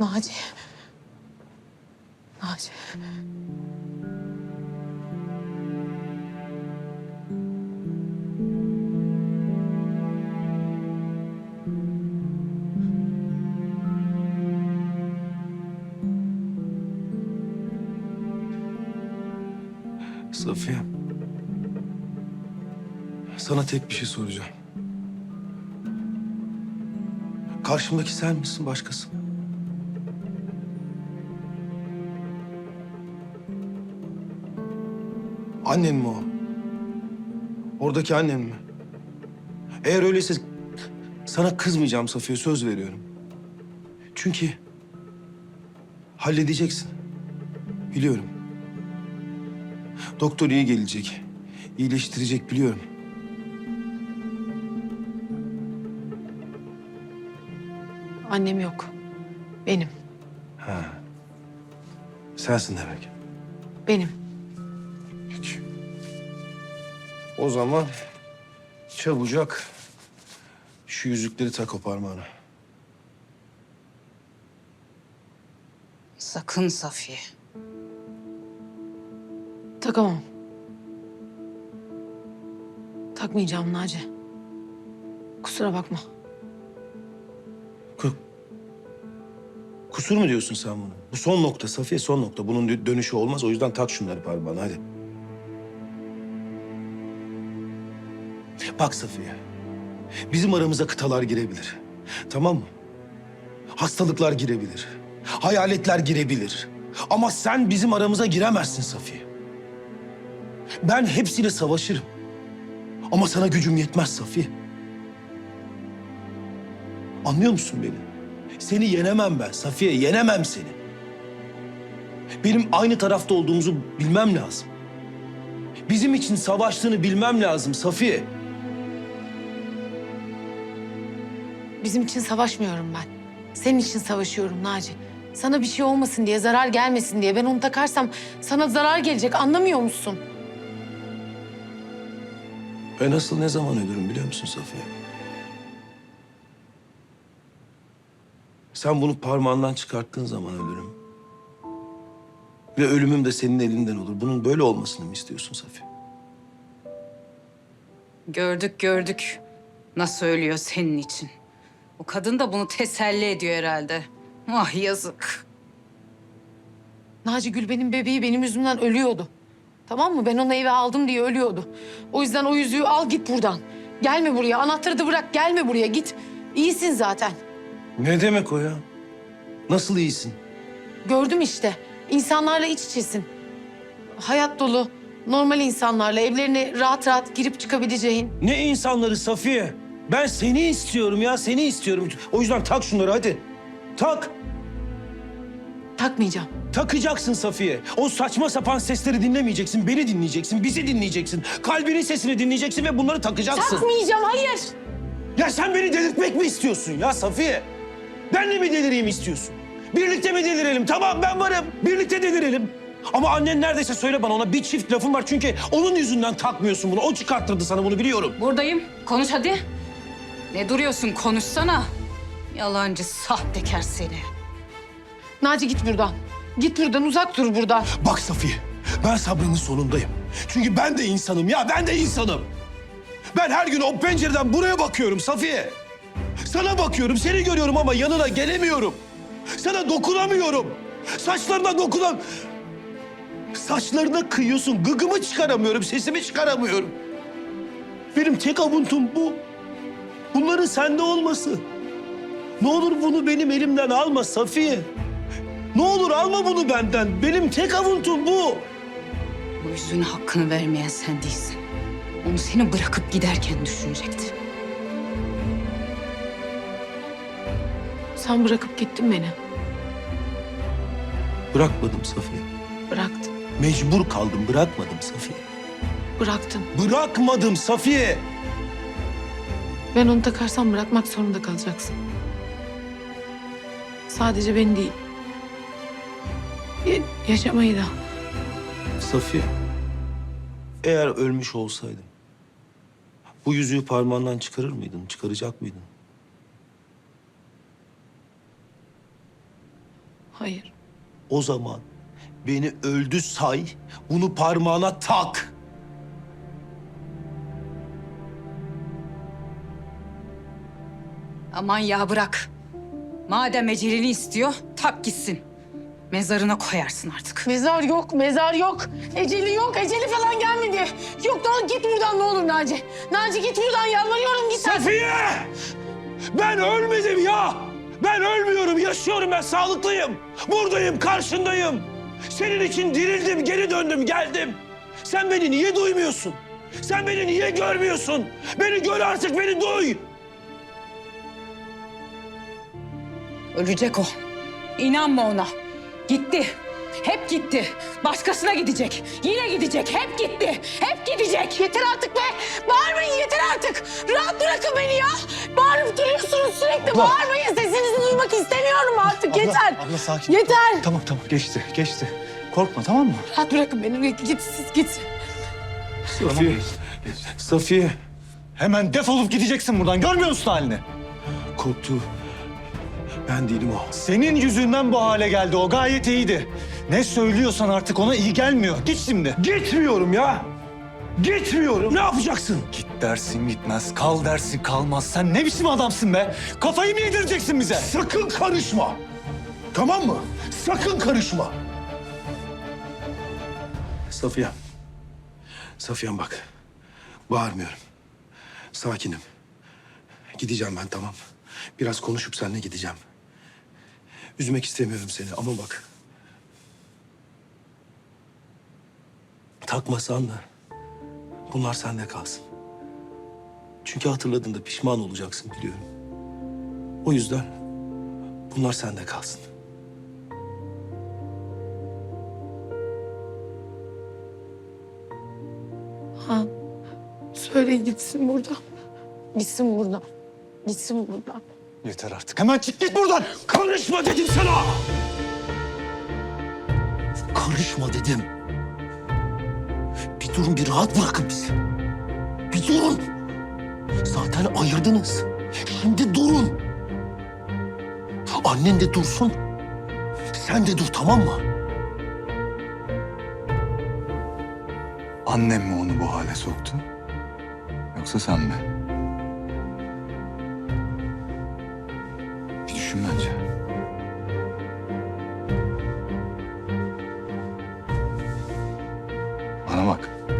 Naci. Naci. Safiye. Sana tek bir şey soracağım. Karşımdaki sen misin başkası mı? Annen mi o? Oradaki annen mi? Eğer öyleyse sana kızmayacağım Safiye söz veriyorum. Çünkü halledeceksin. Biliyorum. Doktor iyi gelecek. iyileştirecek biliyorum. Annem yok. Benim. Ha. Sensin demek. Benim. O zaman çabucak şu yüzükleri tak o parmağına. Sakın Safiye. Takamam. Takmayacağım Naci. Kusura bakma. Ku- Kusur mu diyorsun sen bunu? Bu son nokta Safiye son nokta. Bunun dö- dönüşü olmaz o yüzden tak şunları parmağına hadi. Bak Safiye. Bizim aramıza kıtalar girebilir. Tamam mı? Hastalıklar girebilir. Hayaletler girebilir. Ama sen bizim aramıza giremezsin Safiye. Ben hepsiyle savaşırım. Ama sana gücüm yetmez Safiye. Anlıyor musun beni? Seni yenemem ben Safiye, yenemem seni. Benim aynı tarafta olduğumuzu bilmem lazım. Bizim için savaştığını bilmem lazım Safiye. Bizim için savaşmıyorum ben. Senin için savaşıyorum Naci. Sana bir şey olmasın diye, zarar gelmesin diye. Ben onu takarsam sana zarar gelecek. Anlamıyor musun? Ben nasıl ne zaman ölürüm biliyor musun Safiye? Sen bunu parmağından çıkarttığın zaman ölürüm. Ve ölümüm de senin elinden olur. Bunun böyle olmasını mı istiyorsun Safiye? Gördük gördük. Nasıl ölüyor senin için. O kadın da bunu teselli ediyor herhalde. Ah yazık. Naci Gül benim bebeği benim yüzümden ölüyordu. Tamam mı? Ben onu eve aldım diye ölüyordu. O yüzden o yüzüğü al git buradan. Gelme buraya. Anahtarı da bırak. Gelme buraya. Git. İyisin zaten. Ne demek o ya? Nasıl iyisin? Gördüm işte. İnsanlarla iç içesin. Hayat dolu. Normal insanlarla evlerine rahat rahat girip çıkabileceğin. Ne insanları Safiye? Ben seni istiyorum ya, seni istiyorum. O yüzden tak şunları hadi. Tak. Takmayacağım. Takacaksın Safiye. O saçma sapan sesleri dinlemeyeceksin. Beni dinleyeceksin, bizi dinleyeceksin. Kalbinin sesini dinleyeceksin ve bunları takacaksın. Takmayacağım. Hayır. Ya sen beni delirtmek mi istiyorsun ya Safiye? Benle mi delireyim istiyorsun? Birlikte mi delirelim? Tamam ben varım. Birlikte delirelim. Ama annen neredeyse söyle bana ona bir çift lafım var. Çünkü onun yüzünden takmıyorsun bunu. O çıkarttırdı sana bunu biliyorum. Buradayım. Konuş hadi. Ne duruyorsun konuşsana. Yalancı sahtekar seni. Naci git buradan. Git buradan. Uzak dur buradan. Bak Safiye, ben sabrının sonundayım. Çünkü ben de insanım ya, ben de insanım. Ben her gün o pencereden buraya bakıyorum Safiye. Sana bakıyorum, seni görüyorum ama yanına gelemiyorum. Sana dokunamıyorum. Saçlarına dokunan... Saçlarına kıyıyorsun, gıgımı çıkaramıyorum, sesimi çıkaramıyorum. Benim tek avuntum bu. Bunların sende olması. Ne olur bunu benim elimden alma Safiye. Ne olur alma bunu benden. Benim tek avuntum bu. Bu yüzüğün hakkını vermeyen sen değilsin. Onu seni bırakıp giderken düşünecekti. Sen bırakıp gittin beni. Bırakmadım Safiye. Bıraktın. Mecbur kaldım, bırakmadım Safiye. Bıraktın. Bırakmadım Safiye. Ben onu takarsam bırakmak zorunda kalacaksın. Sadece beni değil. Ya- yaşamayı da. Safiye. Eğer ölmüş olsaydım... ...bu yüzüğü parmağından çıkarır mıydın, çıkaracak mıydın? Hayır. O zaman beni öldü say, bunu parmağına tak. Aman ya bırak. Madem ecelini istiyor, tak gitsin. Mezarına koyarsın artık. Mezar yok, mezar yok. Eceli yok, eceli falan gelmedi. Yok olur git buradan ne olur Naci. Naci git buradan yalvarıyorum git. Safiye! Ben ölmedim ya! Ben ölmüyorum, yaşıyorum ben, sağlıklıyım. Buradayım, karşındayım. Senin için dirildim, geri döndüm, geldim. Sen beni niye duymuyorsun? Sen beni niye görmüyorsun? Beni gör artık, beni duy. Ölecek o. İnanma ona. Gitti. Hep gitti. Başkasına gidecek. Yine gidecek. Hep gitti. Hep gidecek. Yeter artık be. Bağırmayın yeter artık. Rahat bırakın beni ya. Bağırıp duruyorsunuz sürekli. Bağırmayın. Sesinizi duymak istemiyorum artık. yeter. Abla sakin. Yeter. Tamam tamam geçti geçti. Korkma tamam mı? Rahat bırakın beni. Git siz git. Safiye, Safiye. Hemen defolup gideceksin buradan. Görmüyor musun halini? Korktu. Ben değilim o. Senin yüzünden bu hale geldi. O gayet iyiydi. Ne söylüyorsan artık ona iyi gelmiyor. Git şimdi. Gitmiyorum ya. Gitmiyorum. Ne yapacaksın? Git dersin gitmez. Kal dersin kalmaz. Sen ne biçim adamsın be? Kafayı mı yedireceksin bize? Sakın karışma. Tamam mı? Sakın karışma. Safiye. Safiye'm bak. Bağırmıyorum. Sakinim. Gideceğim ben tamam. Biraz konuşup seninle gideceğim. Üzmek istemiyorum seni ama bak. Takmasan da bunlar sende kalsın. Çünkü hatırladığında pişman olacaksın biliyorum. O yüzden bunlar sende kalsın. Ha. Söyle gitsin buradan. Gitsin buradan. Gitsin buradan. Yeter artık. Hemen çık git buradan. Karışma dedim sana! Karışma dedim. Bir durun, bir rahat bırakın bizi. Bir durun. Zaten ayırdınız. Şimdi durun. Annen de dursun. Sen de dur tamam mı? Annem mi onu bu hale soktu? Yoksa sen mi? Bana bak.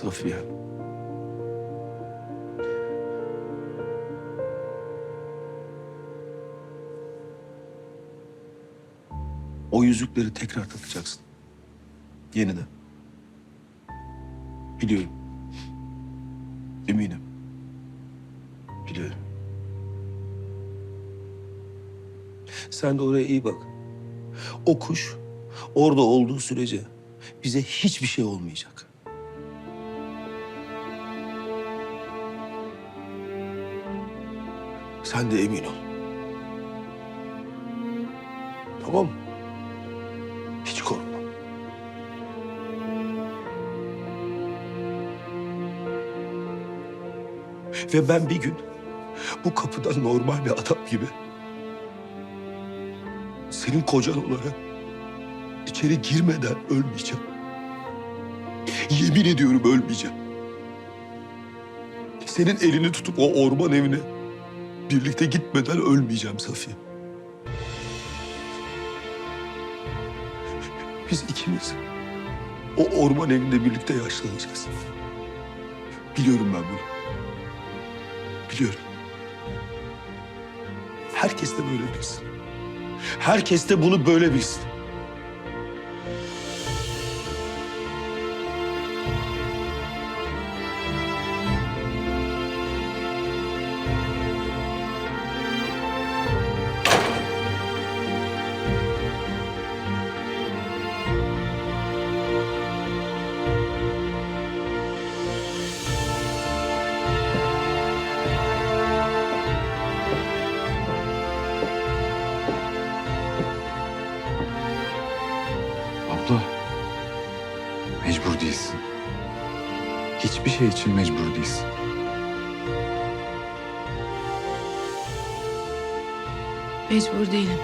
Safiye. O yüzükleri tekrar takacaksın. Yeniden. Biliyorum. Eminim. Biliyorum. Sen de oraya iyi bak. O kuş orada olduğu sürece bize hiçbir şey olmayacak. Sen de emin ol. Tamam mı? Hiç korkma. Ve ben bir gün bu kapıdan normal bir adam gibi senin kocan olarak içeri girmeden ölmeyeceğim. Yemin ediyorum ölmeyeceğim. Senin elini tutup o orman evine birlikte gitmeden ölmeyeceğim Safiye. Biz ikimiz o orman evinde birlikte yaşlanacağız. Biliyorum ben bunu. Biliyorum. Herkes de böyle bilsin. Herkes de bunu böyle bilsin. Şey için mecbur değilsin. Mecbur değilim.